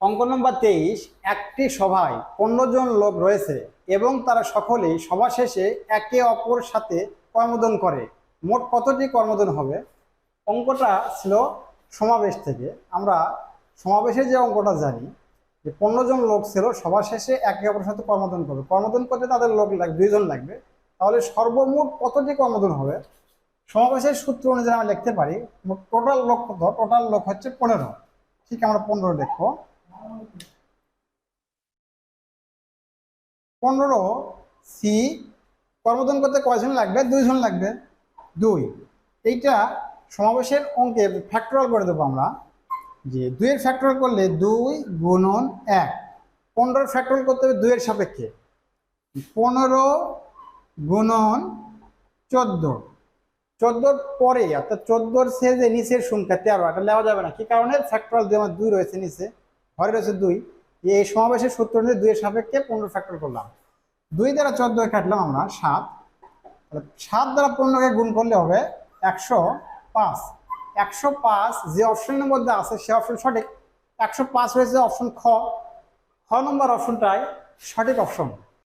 অঙ্ক নম্বর তেইশ, একটি সভায় পনেরো জন লোক রয়েছে এবং তারা সকলেই সভা শেষে একে অপর সাথে কর্মদন করে। মোট কতটি কর্মদন হবে? অঙ্কটা ছিল সমাবেশ থেকে। আমরা সমাবেশে যে অঙ্কটা জানি, যে পনেরো জন লোক ছিল, সভা শেষে একে অপরের সাথে কর্মদন করবে। কর্মদন করতে তাদের লোক লাগবে, দুইজন লাগবে। তাহলে সর্বমোট কতটি কর্মদন হবে? সমাবেশের সূত্র অনুযায়ী আমরা লিখতে পারি টোটাল লোক কত? টোটাল লোক হচ্ছে পনেরো। ঠিক আমরা পনেরো লিখব। পনেরো, সি, কর্মদন করতে কয়জন লাগবে? দুইজন লাগবে। দুই, এইটা সমাবেশের অঙ্কে ফ্যাক্টরাল করে দেবো আমরা। যে দুইয়ের ফ্যাক্টরাল করলে দুই গুণন এক। পনেরোর ফ্যাক্টরাল করতে হবে দুইয়ের সাপেক্ষে। পনেরো গুণন চোদ্দ। চোদ্দোর পরে অর্থাৎ চোদ্দোর সে যে নিচের সংখ্যা তেরো, এটা নেওয়া যাবে না। কি কারণে? ফ্যাক্টরাল দুই আমার দুই রয়েছে নিচে। ঘরে রয়েছে দুই। এই সমাবেশের সূত্র অনুযায়ী দুইয়ের সাপেক্ষে পনেরো ফ্যাক্টর করলাম। দুই দ্বারা চোদ্দ কাটলাম আমরা, সাত। সাত দ্বারা পনেরোকে গুণ করলে হবে একশো পাঁচ। একশো পাঁচ যে অপশনের মধ্যে আছে সে অপশন সঠিক। একশো পাঁচ হয়েছে অপশন খ। খ নম্বর অপশনটাই সঠিক অপশন।